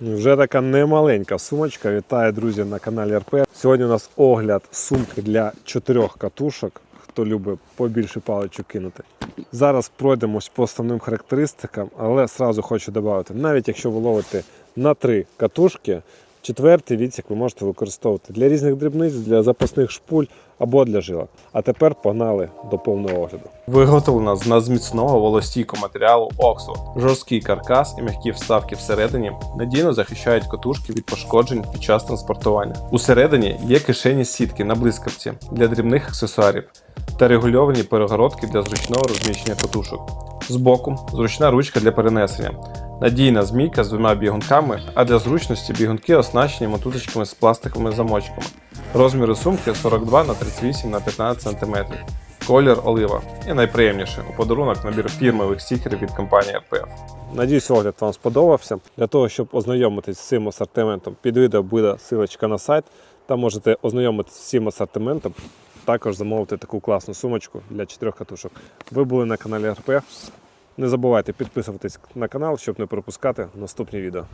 Вже така немаленька сумочка. Вітаю, друзі, на каналі РП. Сьогодні у нас огляд сумки для чотирьох катушок. Хто любить побільше паличок кинути. Зараз пройдемось по основним характеристикам, але сразу хочу додати, навіть якщо ви ловите на три катушки, четвертий відсік ви можете використовувати для різних дрібниць, для запасних шпуль або для жилок. А тепер погнали до повного огляду. Виготовлена з надзміцного волостійкого матеріалу Oxford. Жорсткий каркас і м'які вставки всередині надійно захищають катушки від пошкоджень під час транспортування. Усередині є кишені сітки на блискавці для дрібних аксесуарів та регульовані перегородки для зручного розміщення катушок. Збоку зручна ручка для перенесення. Надійна змійка з двома бігунками, а для зручності бігунки оснащені мотузочками з пластиковими замочками. Розміри сумки 42 на 38 на 15 см. Колір олива. І найприємніше у подарунок набір фірмових стікерів від компанії RPF. Надіюсь, огляд вам сподобався. Для того, щоб ознайомитись з цим асортиментом, під відео буде ссылочка на сайт. Там можете ознайомитись з цим асортиментом. Також замовити таку класну сумочку для чотирьох катушок. Ви були на каналі РП. Не забувайте підписуватись на канал, щоб не пропускати наступні відео.